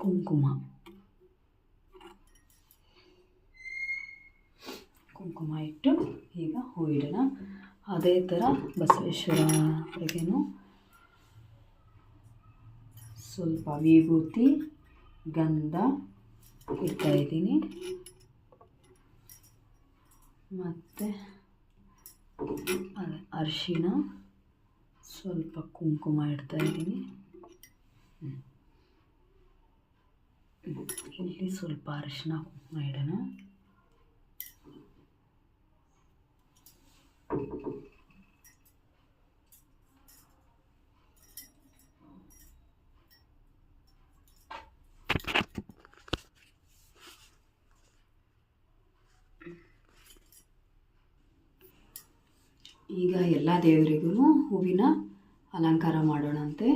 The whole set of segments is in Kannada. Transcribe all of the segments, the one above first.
ಕುಂಕುಮ. ಕುಂಕುಮ ಇಟ್ಟು ಈಗ ಹೂ ಇಡೋಣ. ಅದೇ ಥರ ಬಸವೇಶ್ವರರಿಗೇನು ಸ್ವಲ್ಪ ವಿಭೂತಿ, ಗಂಧ ಇಡ್ತಾ ಇದ್ದೀನಿ. ಮತ್ತು ಅರಿಶಿನ ಸ್ವಲ್ಪ ಕುಂಕುಮ ಇಡ್ತಾ ಇದ್ದೀನಿ. ಇಲ್ಲಿ ಸ್ವಲ್ಪ ಅರಿಶಿನ ಕುಂಕುಮ ಇಡೋಣ. ಈಗ ಎಲ್ಲ ದೇವರಿಗೂ ಹೂವಿನ ಅಲಂಕಾರ ಮಾಡೋಣಂತೆ.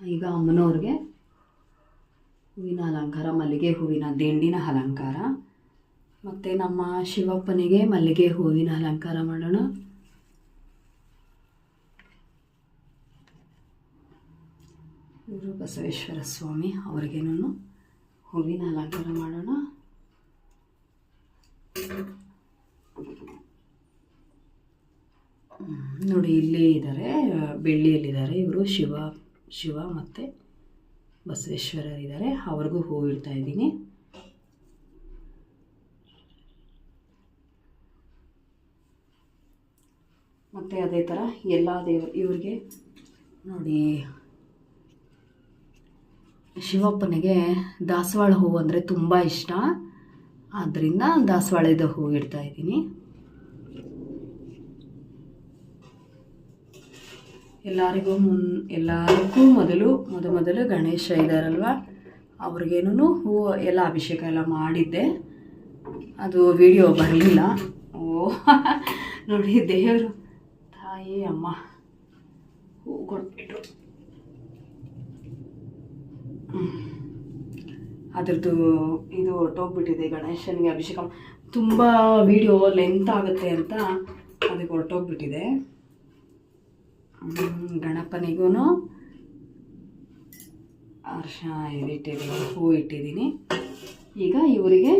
ಈಗ ಅಮ್ಮನವ್ರಿಗೆ ಹೂವಿನ ಅಲಂಕಾರ, ಮಲ್ಲಿಗೆ ಹೂವಿನ ದಿಂಡಿನ ಅಲಂಕಾರ. ಮತ್ತು ನಮ್ಮ ಶಿವಪ್ಪನಿಗೆ ಮಲ್ಲಿಗೆ ಹೂವಿನ ಅಲಂಕಾರ ಮಾಡೋಣ. ಇವರು ಬಸವೇಶ್ವರ ಸ್ವಾಮಿ ಅವ್ರಿಗೇನು ಹೂವಿನ ಅಲಂಕಾರ ಮಾಡೋಣ. ನೋಡಿ, ಇಲ್ಲಿ ಇದ್ದಾರೆ, ಬೆಳ್ಳಿಯಲ್ಲಿದ್ದಾರೆ ಇವರು ಶಿವ ಶಿವ ಮತ್ತು ಬಸವೇಶ್ವರರಿದ್ದಾರೆ. ಅವ್ರಿಗೂ ಹೂ ಇಡ್ತಾ ಇದ್ದೀನಿ. ಮತ್ತು ಅದೇ ಥರ ಎಲ್ಲ ದೇವರು ಇವ್ರಿಗೆ ನೋಡಿ, ಶಿವಪ್ಪನಿಗೆ ದಾಸವಾಳ ಹೂವು ಅಂದರೆ ತುಂಬ ಇಷ್ಟ. ಆದ್ದರಿಂದ ದಾಸವಾಳದ ಹೂವು ಇಡ್ತಾ ಇದ್ದೀನಿ. ಎಲ್ಲರಿಗೂ ಮುನ್, ಎಲ್ಲರಿಗೂ ಮೊದಲು, ಮೊದ ಮೊದಲು ಗಣೇಶ ಇದ್ದಾರಲ್ವ ಅವ್ರಿಗೇನೂ ಹೂವು ಎಲ್ಲ ಅಭಿಷೇಕ ಎಲ್ಲ ಮಾಡಿದ್ದೆ. ಅದು ವಿಡಿಯೋ ಬರಲಿಲ್ಲ. ಓ, ನೋಡಿ ದೇವರು, ತಾಯಿ, ಅಮ್ಮ, ಹೂ ಕೊಟ್ಬಿಟ್ರು. ಅದ್ರದ್ದು ಇದು ಹೊರಟೋಗ್ಬಿಟ್ಟಿದೆ ಗಣೇಶನಿಗೆ ಅಭಿಷೇಕ. ತುಂಬ ವಿಡಿಯೋ ಲೆಂತ್ ಆಗುತ್ತೆ ಅಂತ ಅದಕ್ಕೆ ಹೊರಟೋಗ್ಬಿಟ್ಟಿದೆ ಗಣಪನಿಗೂ ಅರ್ಶ ಇದಿಟ್ಟಿದ್ದೀನಿ ಹೂವು ಇಟ್ಟಿದ್ದೀನಿ. ಈಗ ಇವರಿಗೆ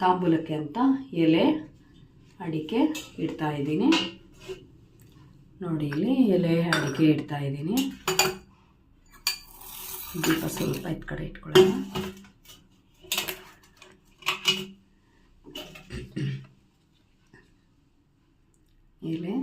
ತಾಂಬೂಲಕ್ಕೆ ಅಂತ ಎಲೆ, ಅಡಿಕೆ ಇಡ್ತಾ ಇದ್ದೀನಿ. ನೋಡಿ, ಇಲ್ಲಿ ಎಲೆ, ಅಡಿಕೆ ಇಡ್ತಾ ಇದ್ದೀನಿ. ದೀಪ ಸ್ವಲ್ಪ ಇದು ಕಡೆ ಇಟ್ಕೊಳ್ಳೋಣ. ಎಲೆ